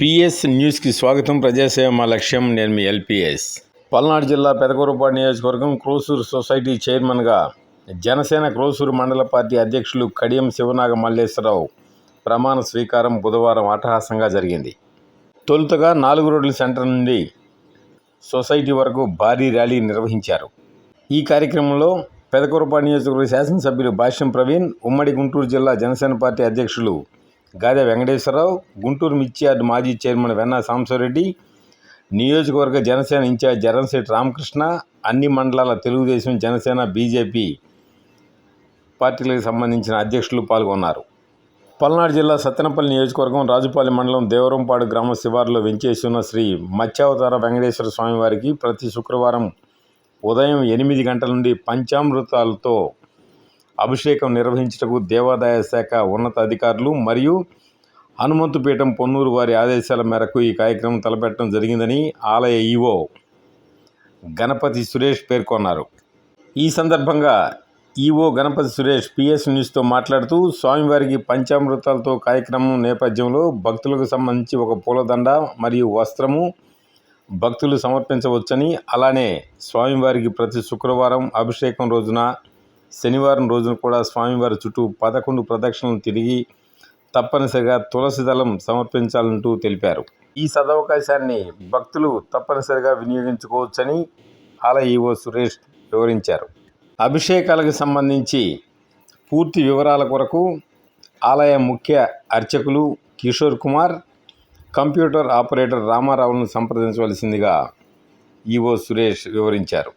PS న్యూస్కి స్వాగతం. ప్రజాసేవ మా లక్ష్యం నేను మీ ఎల్పిఎస్. పల్నాడు జిల్లా పెదకూరుపాడు నియోజకవర్గం క్రోసూరు సొసైటీ చైర్మన్గా జనసేన క్రోసూరు మండల పార్టీ అధ్యక్షులు కడియం శివనాగ మల్లేశ్వరరావు ప్రమాణ స్వీకారం బుధవారం అట్టహాసంగా జరిగింది. తొలుతగా నాలుగు రోడ్ల సెంటర్ నుండి సొసైటీ వరకు భారీ ర్యాలీ నిర్వహించారు. ఈ కార్యక్రమంలో పెదకూరపాడు నియోజకవర్గ శాసనసభ్యులు భాష్యం ప్రవీణ్ ఉమ్మడి గుంటూరు జిల్లా జనసేన పార్టీ అధ్యక్షులు గాదె వెంకటేశ్వరరావు గుంటూరు మిర్చియార్డు మాజీ చైర్మన్ వెన్నా సాంబశివరెడ్డి నియోజకవర్గ జనసేన ఇన్ఛార్జ్ జరంశెట్టి రామకృష్ణ అన్ని మండలాల తెలుగుదేశం జనసేన బీజేపీ పార్టీలకు సంబంధించిన అధ్యక్షులు పాల్గొన్నారు. పల్నాడు జిల్లా సత్తెనపల్లి నియోజకవర్గం రాజుపాలెం మండలం దేవరంపాడు గ్రామ శివారులో వెంచేసి ఉన్న శ్రీ మత్స్యావతార వెంకటేశ్వర స్వామివారికి ప్రతి శుక్రవారం ఉదయం ఎనిమిది గంటల నుండి పంచామృతాలతో అభిషేకం నిర్వహించుటకు దేవాదాయ శాఖ ఉన్నతాధికారులు మరియు హనుమంతుపీఠం పొన్నూరు వారి ఆదేశాల మేరకు ఈ కార్యక్రమం తలపెట్టడం జరిగిందని ఆలయ ఈవో గణపతి సురేష్ పేర్కొన్నారు. ఈ సందర్భంగా ఈవో గణపతి సురేష్ పిఎస్ న్యూస్తో మాట్లాడుతూ స్వామివారికి పంచామృతాలతో కార్యక్రమం నేపథ్యంలో భక్తులకు సంబంధించి ఒక పూలదండ మరియు వస్త్రము భక్తులు సమర్పించవచ్చని అలానే స్వామివారికి ప్రతి శుక్రవారం అభిషేకం రోజున శనివారం రోజున కూడా స్వామివారి చుట్టూ పదకొండు ప్రదక్షిణలు తిరిగి తప్పనిసరిగా తులసి దళం సమర్పించాలంటూ తెలిపారు. ఈ సదవకాశాన్ని భక్తులు తప్పనిసరిగా వినియోగించుకోవచ్చని ఆలయ ఈవో సురేష్ వివరించారు. అభిషేకాలకు సంబంధించి పూర్తి వివరాల కొరకు ఆలయ ముఖ్య అర్చకులు కిషోర్ కుమార్ కంప్యూటర్ ఆపరేటర్ రామారావును సంప్రదించవలసిందిగా ఈవో సురేష్ వివరించారు.